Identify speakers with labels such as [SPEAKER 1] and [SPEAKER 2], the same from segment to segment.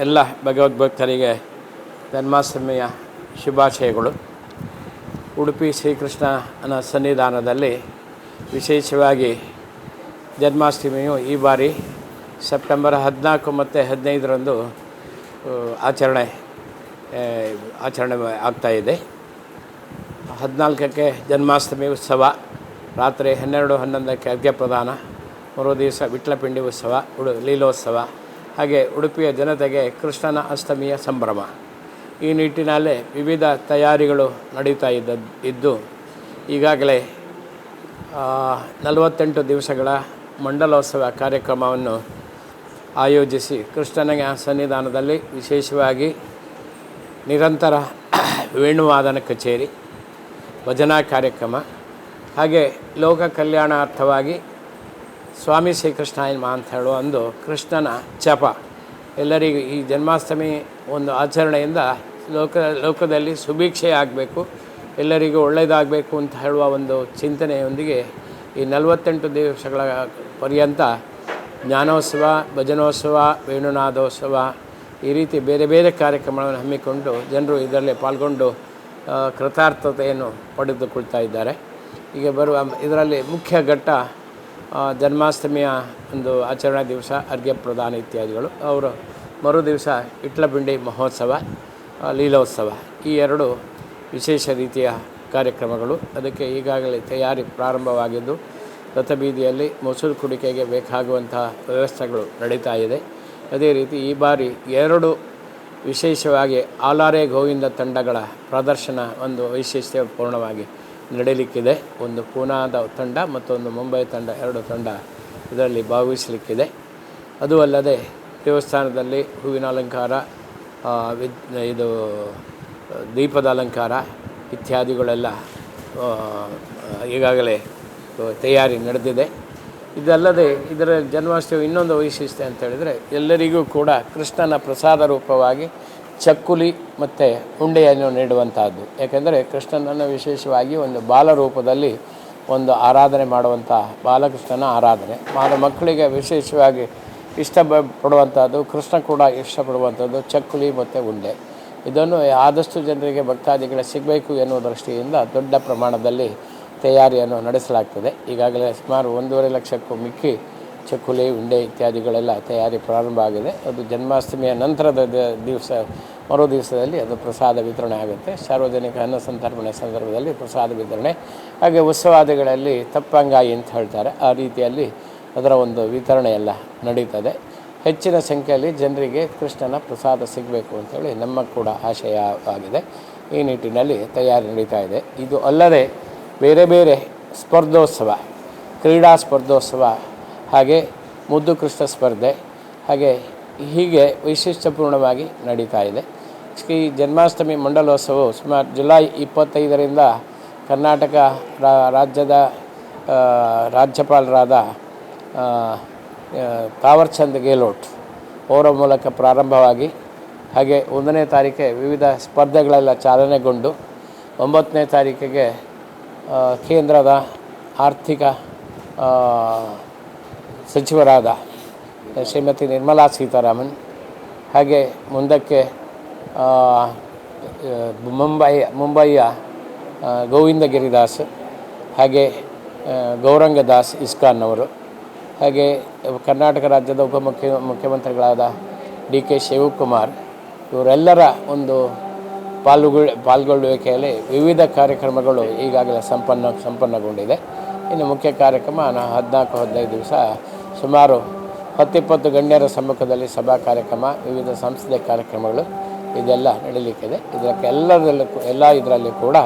[SPEAKER 1] ಎಲ್ಲ ಭಗವದ್ಭಕ್ತರಿಗೆ ಜನ್ಮಾಷ್ಟಮಿಯ ಶುಭಾಶಯಗಳು. ಉಡುಪಿ ಶ್ರೀಕೃಷ್ಣನ ಸನ್ನಿಧಾನದಲ್ಲಿ ವಿಶೇಷವಾಗಿ ಜನ್ಮಾಷ್ಟಮಿಯು ಈ ಬಾರಿ ಸೆಪ್ಟೆಂಬರ್ ಹದಿನಾಲ್ಕು ಮತ್ತು ಹದಿನೈದರಂದು ಆಚರಣೆ ಆಚರಣೆ ಆಗ್ತಾಯಿದೆ ಹದಿನಾಲ್ಕಕ್ಕೆ ಜನ್ಮಾಷ್ಟಮಿ ಉತ್ಸವ, ರಾತ್ರಿ ಹನ್ನೆರಡು ಹನ್ನೊಂದಕ್ಕೆ ಅರ್ಘ್ಯ ಪ್ರದಾನ ಮರು ದಿವಸ ವಿಟ್ಲಪಿಂಡಿ ಉತ್ಸವ, ಉಡು ಲೀಲೋತ್ಸವ ಹಾಗೆ ಉಡುಪಿಯ ಜನತೆಗೆ ಕೃಷ್ಣನ ಅಷ್ಟಮಿಯ ಸಂಭ್ರಮ. ಈ ನಿಟ್ಟಿನಲ್ಲಿ ವಿವಿಧ ತಯಾರಿಗಳು ನಡೀತಾ ಇದ್ದ, ಇದ್ದು, ಈಗಾಗಲೇ ನಲವತ್ತೆಂಟು ದಿವಸಗಳ ಮಂಡಲೋತ್ಸವ ಕಾರ್ಯಕ್ರಮವನ್ನು ಆಯೋಜಿಸಿ ಕೃಷ್ಣನ ಸನ್ನಿಧಾನದಲ್ಲಿ ವಿಶೇಷವಾಗಿ ನಿರಂತರ ವೇಣುವಾದನ ಕಚೇರಿ, ಭಜನಾ ಕಾರ್ಯಕ್ರಮ, ಹಾಗೆ ಲೋಕ ಕಲ್ಯಾಣಾರ್ಥವಾಗಿ ಸ್ವಾಮಿ ಶ್ರೀಕೃಷ್ಣ ನಮಃ ಅಂತ ಹೇಳುವ ಒಂದು ಕೃಷ್ಣನ ಚಪ ಎಲ್ಲರಿಗೂ ಈ ಜನ್ಮಾಷ್ಟಮಿ ಒಂದು ಆಚರಣೆಯಿಂದ ಲೋಕ, ಲೋಕದಲ್ಲಿ ಸುಭಿಕ್ಷೆ ಆಗಬೇಕು, ಎಲ್ಲರಿಗೂ ಒಳ್ಳೆಯದಾಗಬೇಕು ಅಂತ ಹೇಳುವ ಒಂದು ಚಿಂತನೆಯೊಂದಿಗೆ ಈ ನಲವತ್ತೆಂಟು ದಿವಸಗಳ ಪರ್ಯಂತ ಜ್ಞಾನೋತ್ಸವ, ಭಜನೋತ್ಸವ ವೇಣುನಾಥೋತ್ಸವ ಈ ರೀತಿ ಬೇರೆ ಬೇರೆ ಕಾರ್ಯಕ್ರಮಗಳನ್ನು ಹಮ್ಮಿಕೊಂಡು ಜನರು ಇದರಲ್ಲಿ ಪಾಲ್ಗೊಂಡು ಕೃತಾರ್ಥತೆಯನ್ನು ಪಡೆದುಕೊಳ್ತಾ ಇದ್ದಾರೆ. ಈಗ ಬರುವ ಇದರಲ್ಲಿ ಮುಖ್ಯ ಘಟ್ಟ ಜನ್ಮಾಷ್ಟಮಿಯ ಒಂದು ಆಚರಣಾ ದಿವಸ ಅರ್ಘ್ಯ ಪ್ರದಾನ ಇತ್ಯಾದಿಗಳು. ಅವರು ಮರು ದಿವಸ ಇಟ್ಲಬಿಂಡಿ ಮಹೋತ್ಸವ ಲೀಲೋತ್ಸವ ಈ ಎರಡು ವಿಶೇಷ ರೀತಿಯ ಕಾರ್ಯಕ್ರಮಗಳು. ಅದಕ್ಕೆ ಈಗಾಗಲೇ ತಯಾರಿ ಪ್ರಾರಂಭವಾಗಿದ್ದು, ರಥಬೀದಿಯಲ್ಲಿ ಮೊಸರು ಕುಡಿಕೆಗೆ ಬೇಕಾಗುವಂತಹ ವ್ಯವಸ್ಥೆಗಳು ನಡೀತಾ ಇದೆ. ಅದೇ ರೀತಿ ಈ ಬಾರಿ ಎರಡು ವಿಶೇಷವಾಗಿ ಆಲಾರೆ ಗೋವಿಂದ ತಂಡಗಳ ಪ್ರದರ್ಶನ ಒಂದು ವೈಶಿಷ್ಟ್ಯಪೂರ್ಣವಾಗಿ ನಡೆಯಲಿಕ್ಕಿದೆ. ಒಂದು ಪೂನಾದ ತಂಡ ಮತ್ತೊಂದು ಮುಂಬೈ ತಂಡ ಎರಡು ತಂಡ ಇದರಲ್ಲಿ ಭಾಗವಹಿಸಲಿಕ್ಕಿದೆ. ಅದು ಅಲ್ಲದೆ ದೇವಸ್ಥಾನದಲ್ಲಿ ಹೂವಿನ ಅಲಂಕಾರ ವಿದ್, ಇದು, ದೀಪದ ಅಲಂಕಾರ ಇತ್ಯಾದಿಗಳೆಲ್ಲ ಈಗಾಗಲೇ ತಯಾರಿ ನಡೆದಿದೆ. ಇದಲ್ಲದೆ ಇದರ ಜನ್ಮಾಷ್ಟಮಿ ಇನ್ನೊಂದು ವೈಶಿಷ್ಟ್ಯ ಅಂತ ಹೇಳಿದರೆ ಎಲ್ಲರಿಗೂ ಕೂಡ ಕೃಷ್ಣನ ಪ್ರಸಾದ ರೂಪವಾಗಿ ಚಕ್ಕುಲಿ ಮತ್ತು ಉಂಡೆಯನ್ನು ನೀಡುವಂತಹದ್ದು. ಯಾಕೆಂದರೆ ಕೃಷ್ಣನನ್ನು ವಿಶೇಷವಾಗಿ ಒಂದು ಬಾಲ ರೂಪದಲ್ಲಿ ಒಂದು ಆರಾಧನೆ ಮಾಡುವಂಥ ಬಾಲಕೃಷ್ಣನ ಆರಾಧನೆ. ಮಾಡ ಮಕ್ಕಳಿಗೆ ವಿಶೇಷವಾಗಿ ಇಷ್ಟ ಪಡುವಂಥದ್ದು ಕೃಷ್ಣ ಕೂಡ ಇಷ್ಟಪಡುವಂಥದ್ದು ಚಕ್ಕುಲಿ ಮತ್ತು ಉಂಡೆ. ಇದನ್ನು ಆದಷ್ಟು ಜನರಿಗೆ ಭಕ್ತಾದಿಗಳ ಸಿಗಬೇಕು ಎನ್ನುವ ದೃಷ್ಟಿಯಿಂದ ದೊಡ್ಡ ಪ್ರಮಾಣದಲ್ಲಿ ತಯಾರಿಯನ್ನು ನಡೆಸಲಾಗ್ತದೆ. ಈಗಾಗಲೇ ಸುಮಾರು ಒಂದೂವರೆ ಲಕ್ಷಕ್ಕೂ ಮಿಕ್ಕಿ ಚಕ್ಕುಲಿ, ಉಂಡೆ ಇತ್ಯಾದಿಗಳೆಲ್ಲ ತಯಾರಿ ಪ್ರಾರಂಭ ಆಗಿದೆ. ಅದು ಜನ್ಮಾಷ್ಟಮಿಯ ನಂತರದ ದಿವಸ, ಮರು ದಿವಸದಲ್ಲಿ ಅದು ಪ್ರಸಾದ ವಿತರಣೆ ಆಗುತ್ತೆ. ಸಾರ್ವಜನಿಕ ಅನ್ನ ಸಂತರ್ಪಣೆ ಸಂದರ್ಭದಲ್ಲಿ ಪ್ರಸಾದ ವಿತರಣೆ. ಹಾಗೆ ಉತ್ಸವಾದಿಗಳಲ್ಲಿ ತಪ್ಪಂಗಾಯಿ ಅಂತ ಹೇಳ್ತಾರೆ. ಆ ರೀತಿಯಲ್ಲಿ ಅದರ ಒಂದು ವಿತರಣೆ ಎಲ್ಲ ನಡೀತದೆ. ಹೆಚ್ಚಿನ ಸಂಖ್ಯೆಯಲ್ಲಿ ಜನರಿಗೆ ಕೃಷ್ಣನ ಪ್ರಸಾದ ಸಿಗಬೇಕು ಅಂತೇಳಿ ನಮ್ಮ ಕೂಡ ಆಶಯ ಆಗಿದೆ. ಈ ನಿಟ್ಟಿನಲ್ಲಿ ತಯಾರಿ ನಡೀತಾ ಇದೆ. ಇದು ಅಲ್ಲದೆ ಬೇರೆ ಬೇರೆ ಸ್ಪರ್ಧೋತ್ಸವ, ಕ್ರೀಡಾ ಸ್ಪರ್ಧೋತ್ಸವ ಹಾಗೆ ಮುದ್ದು ಕೃಷ್ಣ ಸ್ಪರ್ಧೆ, ಹಾಗೆ ಹೀಗೆ ವೈಶಿಷ್ಟ್ಯಪೂರ್ಣವಾಗಿ ನಡೀತಾ ಇದೆ. ಶ್ರೀ ಜನ್ಮಾಷ್ಟಮಿ ಮಂಡಲೋತ್ಸವವು ಸುಮಾರು ಜುಲೈ ಇಪ್ಪತ್ತೈದರಿಂದ ಕರ್ನಾಟಕ ರಾಜ್ಯದ ರಾಜ್ಯಪಾಲರಾದ ತಾವರ್ಚಂದ್ ಗೆಹ್ಲೋಟ್ ಅವರ ಮೂಲಕ ಪ್ರಾರಂಭವಾಗಿ ಹಾಗೆ ಒಂದನೇ ತಾರೀಕೆ ವಿವಿಧ ಸ್ಪರ್ಧೆಗಳೆಲ್ಲ ಚಾಲನೆಗೊಂಡು ಒಂಬತ್ತನೇ ತಾರೀಕಿಗೆ ಕೇಂದ್ರದ ಆರ್ಥಿಕ ಸಚಿವರಾದ ಶ್ರೀಮತಿ ನಿರ್ಮಲಾ ಸೀತಾರಾಮನ್, ಹಾಗೆ ಮುಂದಕ್ಕೆ ಮುಂಬೈ ಮುಂಬಯಿಯ ಗೋವಿಂದ ಗಿರಿದಾಸ್, ಹಾಗೆ ಗೌರಂಗ ದಾಸ್ ಇಸ್ಕಾನ್ ಅವರು ಹಾಗೆ ಕರ್ನಾಟಕ ರಾಜ್ಯದ ಉಪಮುಖ್ಯ ಮುಖ್ಯಮಂತ್ರಿಗಳಾದ ಡಿ ಕೆ ಶಿವಕುಮಾರ್, ಇವರೆಲ್ಲರ ಒಂದು ಪಾಲ್ಗೊಳ್, ಪಾಲ್ಗೊಳ್ಳುವಿಕೆಯಲ್ಲಿ ವಿವಿಧ ಕಾರ್ಯಕ್ರಮಗಳು ಈಗಾಗಲೇ ಸಂಪನ್ನ, ಸಂಪನ್ನಗೊಂಡಿದೆ. ಇನ್ನು ಮುಖ್ಯ ಕಾರ್ಯಕ್ರಮ ಹದಿನಾಲ್ಕು, ಹದಿನೈದು ದಿವಸ ಸುಮಾರು ಹತ್ತಿಪ್ಪತ್ತು ಗಣ್ಯರ ಸಮ್ಮುಖದಲ್ಲಿ ಸಭಾ ಕಾರ್ಯಕ್ರಮ ವಿವಿಧ ಸಂಸ್ಥೆಯ ಕಾರ್ಯಕ್ರಮಗಳು ಇದೆಲ್ಲ ನಡೀಲಿಕ್ಕಿದೆ. ಇದಕ್ಕೆ ಎಲ್ಲದರಲ್ಲೂ ಎಲ್ಲ ಇದರಲ್ಲಿ ಕೂಡ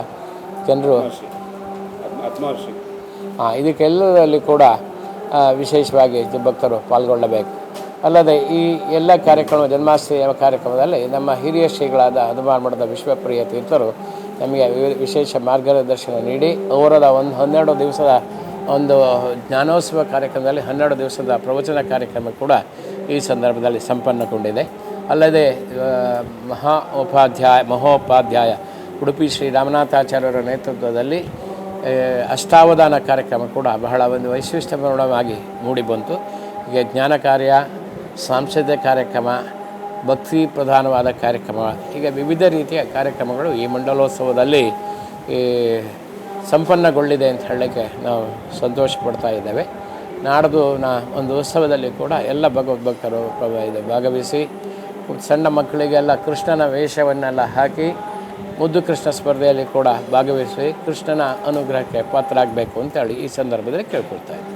[SPEAKER 1] ಜನರು ಹಾಂ ಇದಕ್ಕೆಲ್ಲದರಲ್ಲಿ ಕೂಡ ವಿಶೇಷವಾಗಿ ಭಕ್ತರು ಪಾಲ್ಗೊಳ್ಳಬೇಕು. ಅಲ್ಲದೆ ಈ ಎಲ್ಲ ಕಾರ್ಯಕ್ರಮ ಜನ್ಮಾಷ್ಟಮಿ ಕಾರ್ಯಕ್ರಮದಲ್ಲಿ ನಮ್ಮ ಹಿರಿಯ ಶ್ರೀಗಳಾದ ಹನುಮಾನ್ ಮಠದ ವಿಶ್ವಪ್ರಿಯ ತೀರ್ಥರು ನಮಗೆ ವಿಶೇಷ ಮಾರ್ಗದರ್ಶನ ನೀಡಿ ಅವರದ ಒಂದು ಹನ್ನೆರಡು ದಿವಸದ ಒಂದು ಜ್ಞಾನೋತ್ಸವ ಕಾರ್ಯಕ್ರಮದಲ್ಲಿ ಹನ್ನೆರಡು ದಿವಸದ ಪ್ರವಚನ ಕಾರ್ಯಕ್ರಮ ಕೂಡ ಈ ಸಂದರ್ಭದಲ್ಲಿ ಸಂಪನ್ನಗೊಂಡಿದೆ. ಅಲ್ಲದೆ ಮಹಾ ಉಪಾಧ್ಯಾಯ, ಮಹೋಪಾಧ್ಯಾಯ ಉಡುಪಿ ಶ್ರೀ ರಾಮನಾಥಾಚಾರ್ಯರ ನೇತೃತ್ವದಲ್ಲಿ ಅಷ್ಟಾವಧಾನ ಕಾರ್ಯಕ್ರಮ ಕೂಡ ಬಹಳ ಒಂದು ವೈಶಿಷ್ಟ್ಯಪೂರ್ಣವಾಗಿ ಮೂಡಿಬಂತು. ಹೀಗೆ ಜ್ಞಾನ ಕಾರ್ಯ, ಸಾಂಸ್ಕೃತಿಕ ಕಾರ್ಯಕ್ರಮ, ಭಕ್ತಿ ಪ್ರಧಾನವಾದ ಕಾರ್ಯಕ್ರಮ, ಹೀಗೆ ವಿವಿಧ ರೀತಿಯ ಕಾರ್ಯಕ್ರಮಗಳು ಈ ಮಂಡಲೋತ್ಸವದಲ್ಲಿ, ಈ ಸಂಪನ್ನಗೊಳ್ಳಿದೆ ಅಂತ ಹೇಳಲಿಕ್ಕೆ ನಾವು ಸಂತೋಷ ಪಡ್ತಾ ಇದ್ದೇವೆ. ನಾಡ್ದು ನಾ ಒಂದು ಉತ್ಸವದಲ್ಲಿ ಕೂಡ ಎಲ್ಲ ಭಗವದ್ಭಕ್ತರು ಇದು ಭಾಗವಹಿಸಿ, ಸಣ್ಣ ಮಕ್ಕಳಿಗೆಲ್ಲ ಕೃಷ್ಣನ ವೇಷವನ್ನೆಲ್ಲ ಹಾಕಿ, ಮುದ್ದು ಕೃಷ್ಣ ಸ್ಪರ್ಧೆಯಲ್ಲಿ ಕೂಡ ಭಾಗವಹಿಸಿ ಕೃಷ್ಣನ ಅನುಗ್ರಹಕ್ಕೆ ಪಾತ್ರ ಆಗಬೇಕು ಅಂತೇಳಿ ಈ ಸಂದರ್ಭದಲ್ಲಿ ಕೇಳ್ಕೊಳ್ತಾ ಇದ್ದೀನಿ